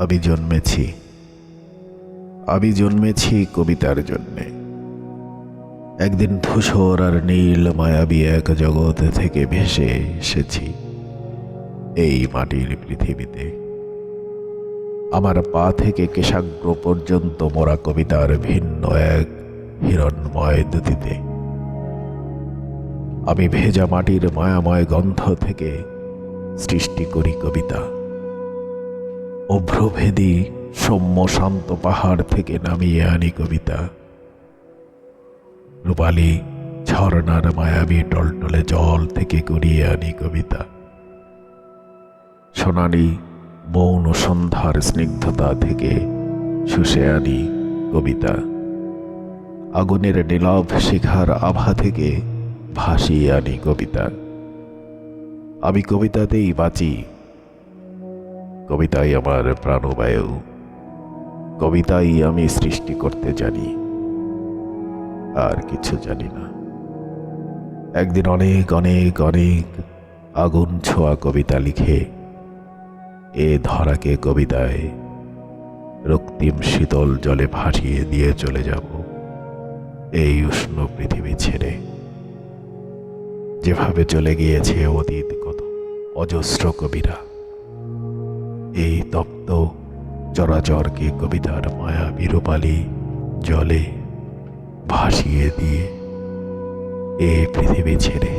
আমি জন্মেছি। আমি জন্মেছি কবিতার জন্যে। একদিন ধূসর আর নীল মায়াবী এক জগৎ থেকে ভেসে এসেছি এই মাটির পৃথিবীতে। আমার পা থেকে কেশাগ্র পর্যন্ত মোরা কবিতার ভিন্ন এক হিরণময় দুতিতে। আমি ভেজা মাটির মায়াময় গন্ধ থেকে সৃষ্টি করি কবিতা। অভ্রভেদী সৌম্য শান্ত পাহাড় থেকে নামিয়ে আনি কবিতা। রূপালী ঝর্ণার মায়াবী টলটলে জল থেকে গড়িয়ে আনি কবিতা। সোনালি মৌন সন্ধ্যার স্নিগ্ধতা থেকে শুষে আনি কবিতা। আগুনের নীলাভ শিখার আভা থেকে ভাসিয়ে আনি কবিতা। আমি কবিতাতেই বাঁচি কবিতাই আমার প্রাণবায়ু। কবিতাই আমি সৃষ্টি করতে জানি। আর কিছু জানি না। একদিন অনেক অনেক অনেক আগুন ছোঁয়া কবিতা লিখে এ ধরাকে কবিতায় রক্তিম শীতল জলে ভাসিয়ে দিয়ে চলে যাব এই উষ্ণ পৃথিবী ছেড়ে। যেভাবে চলে গিয়েছে অতীত কত অজস্র কবিরা। এই তপ্ত চরাচরকে কবিতার মায়া বিরূপালি জলে ভাসিয়ে দিয়ে এ পৃথিবী ছেড়ে